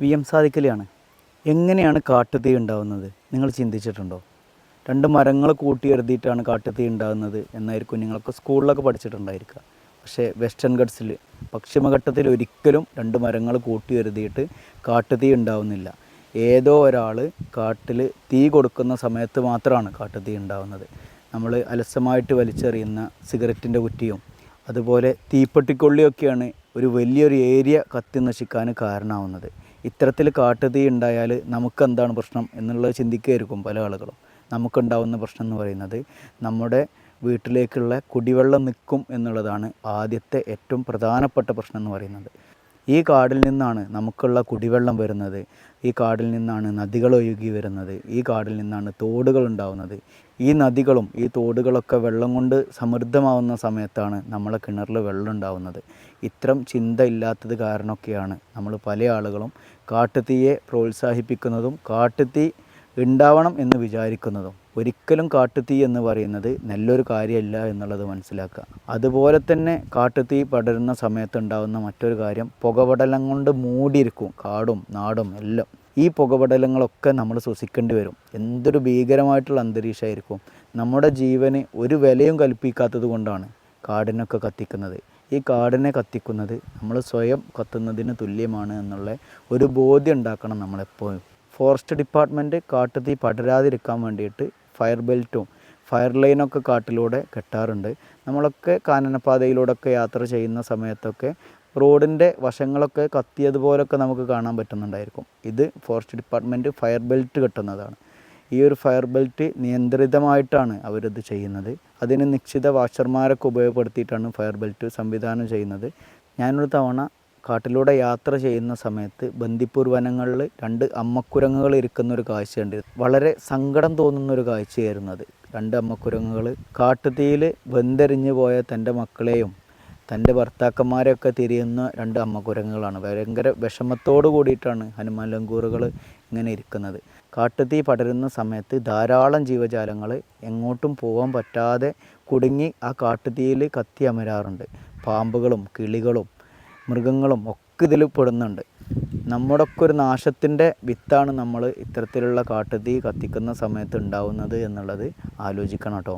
V M സാദിക്കലിയാണ് എങ്ങനെയാണ് കാട്ടുതീ ഉണ്ടാകുന്നത് നിങ്ങൾ ചിന്തിച്ചിട്ടുണ്ടോ? രണ്ട് മരങ്ങൾ കൂട്ടിയെഴുതിയിട്ടാണ് കാട്ടുതീ ഉണ്ടാകുന്നത് എന്നായിരിക്കും നിങ്ങളൊക്കെ സ്കൂളിലൊക്കെ പഠിച്ചിട്ടുണ്ടായിരിക്കുക. പക്ഷേ വെസ്റ്റേൺ ഗഡ്സിൽ പശ്ചിമഘട്ടത്തിൽ ഒരിക്കലും രണ്ട് മരങ്ങൾ കൂട്ടിയെഴുതിയിട്ട് കാട്ടുതീ ഉണ്ടാവുന്നില്ല. ഏതോ ഒരാൾ കാട്ടിൽ തീ കൊടുക്കുന്ന സമയത്ത് മാത്രമാണ് കാട്ടുതീ ഉണ്ടാവുന്നത്. നമ്മൾ അലസമായിട്ട് വലിച്ചെറിയുന്ന സിഗരറ്റിന്റെ കുറ്റിയും അതുപോലെ തീപ്പെട്ടിക്കൊള്ളിയൊക്കെയാണ് ഒരു വലിയൊരു ഏരിയ കത്തി നശിക്കാൻ കാരണമാവുന്നത്. ഇത്തരത്തിൽ കാട്ടുതീ ഉണ്ടായാൽ നമുക്ക് എന്താണ് പ്രശ്നം എന്നുള്ളത് ചിന്തിക്കുകയായിരിക്കും പല ആളുകളും. നമുക്കുണ്ടാവുന്ന പ്രശ്നം എന്ന് പറയുന്നത് നമ്മുടെ വീട്ടിലേക്കുള്ള കുടിവെള്ളം നിൽക്കും എന്നുള്ളതാണ് ആദ്യത്തെ ഏറ്റവും പ്രധാനപ്പെട്ട പ്രശ്നം എന്ന് പറയുന്നത്. ഈ കാടിൽ നിന്നാണ് നമുക്കുള്ള കുടിവെള്ളം വരുന്നത്. ഈ കാടിൽ നിന്നാണ് നദികൾ ഒഴുകി വരുന്നത്. ഈ കാടിൽ നിന്നാണ് തോടുകൾ ഉണ്ടാവുന്നത്. ഈ നദികളും ഈ തോടുകളൊക്കെ വെള്ളം കൊണ്ട് സമൃദ്ധമാവുന്ന സമയത്താണ് നമ്മളെ കിണറിൽ വെള്ളം ഉണ്ടാവുന്നത്. ഇത്തരം ചിന്ത ഇല്ലാത്തത് കാരണമൊക്കെയാണ് നമ്മൾ പല ആളുകളും കാട്ടുതീയെ പ്രോത്സാഹിപ്പിക്കുന്നതും കാട്ടുതീ ഉണ്ടാവണം എന്ന് വിചാരിക്കുന്നതും ഒരിക്കലും കാട്ടുതീ എന്ന് പറയുന്നത് നല്ലൊരു കാര്യമല്ല എന്നുള്ളത് മനസ്സിലാക്കുക. അതുപോലെ തന്നെ കാട്ടുതീ പടരുന്ന സമയത്തുണ്ടാകുന്ന മറ്റൊരു കാര്യം പുകപടലം കൊണ്ട് മൂടിയിരിക്കും കാടും നാടും എല്ലാം. ഈ പുകപടലങ്ങളൊക്കെ നമ്മൾ ശ്വസിക്കേണ്ടി വരും. എന്തൊരു ഭീകരമായിട്ടുള്ള അന്തരീക്ഷമായിരിക്കും. നമ്മുടെ ജീവന് ഒരു വിലയും കൽപ്പിക്കാത്തത് കൊണ്ടാണ് കാടിനൊക്കെ കത്തിക്കുന്നത്. ഈ കാടിനെ കത്തിക്കുന്നത് നമ്മൾ സ്വയം കത്തുന്നതിന് തുല്യമാണ് എന്നുള്ള ഒരു ബോധ്യം ഉണ്ടാക്കണം നമ്മളെപ്പോഴും. ഫോറസ്റ്റ് ഡിപ്പാർട്ട്മെന്റ് കാട്ടുതീ പടരാതിരിക്കാൻ വേണ്ടിയിട്ട് ഫയർ ബെൽറ്റും ഫയർ ലൈനൊക്കെ കാട്ടിലൂടെ കെട്ടാറുണ്ട്. നമ്മളൊക്കെ കാനനപാതയിലൂടെയൊക്കെ യാത്ര ചെയ്യുന്ന സമയത്തൊക്കെ റോഡിന്റെ വശങ്ങളൊക്കെ കത്തിയതുപോലൊക്കെ നമുക്ക് കാണാൻ പറ്റുന്നുണ്ടായിരിക്കും. ഇത് ഫോറസ്റ്റ് ഡിപ്പാർട്ട്മെന്റ് ഫയർ ബെൽറ്റ് കെട്ടുന്നതാണ്. ഈ ഒരു ഫയർ ബെൽറ്റ് നിയന്ത്രിതമായിട്ടാണ് അവരത് ചെയ്യുന്നത്. അതിന് നിശ്ചിത വാച്ചർമാരൊക്കെ ഉപയോഗപ്പെടുത്തിയിട്ടാണ് ഫയർ ബെൽറ്റ് സംവിധാനം ചെയ്യുന്നത്. ഞാനൊരു തവണ കാട്ടിലൂടെ യാത്ര ചെയ്യുന്ന സമയത്ത് ബന്ദിപ്പൂർ വനങ്ങളിൽ രണ്ട് അമ്മക്കുരങ്ങുകൾ ഇരിക്കുന്ന ഒരു കാഴ്ചയുണ്ട്. വളരെ സങ്കടം തോന്നുന്ന ഒരു കാഴ്ചയായിരുന്നു അത്. രണ്ട് അമ്മക്കുരങ്ങുകൾ കാട്ടുതീയിൽ ബന്ധരിഞ്ഞു പോയ തന്റെ മക്കളെയും തന്റെ ഭർത്താക്കന്മാരെയൊക്കെ തിരിയുന്ന രണ്ട് അമ്മക്കുരങ്ങുകളാണ്. ഭയങ്കര വിഷമത്തോട് കൂടിയിട്ടാണ് ഹനുമാൻ ലങ്കൂറുകൾ ഇങ്ങനെ ഇരിക്കുന്നത്. കാട്ടുതീ പടരുന്ന സമയത്ത് ധാരാളം ജീവജാലങ്ങൾ എങ്ങോട്ടും പോകാൻ പറ്റാതെ കുടുങ്ങി ആ കാട്ടുതീയിൽ കത്തി അമരാറുണ്ട്. പാമ്പുകളും കിളികളും മൃഗങ്ങളും ഒക്കെ ഇതിൽ പെടുന്നുണ്ട്. നമ്മുടെ ഒക്കെ ഒരു നാശത്തിന്റെ വിത്താണ് നമ്മൾ ഇത്തരത്തിലുള്ള കാട്ടുതീ കത്തിക്കുന്ന സമയത്ത് ഉണ്ടാവുന്നത് എന്നുള്ളത് ആലോചിക്കണം കേട്ടോ.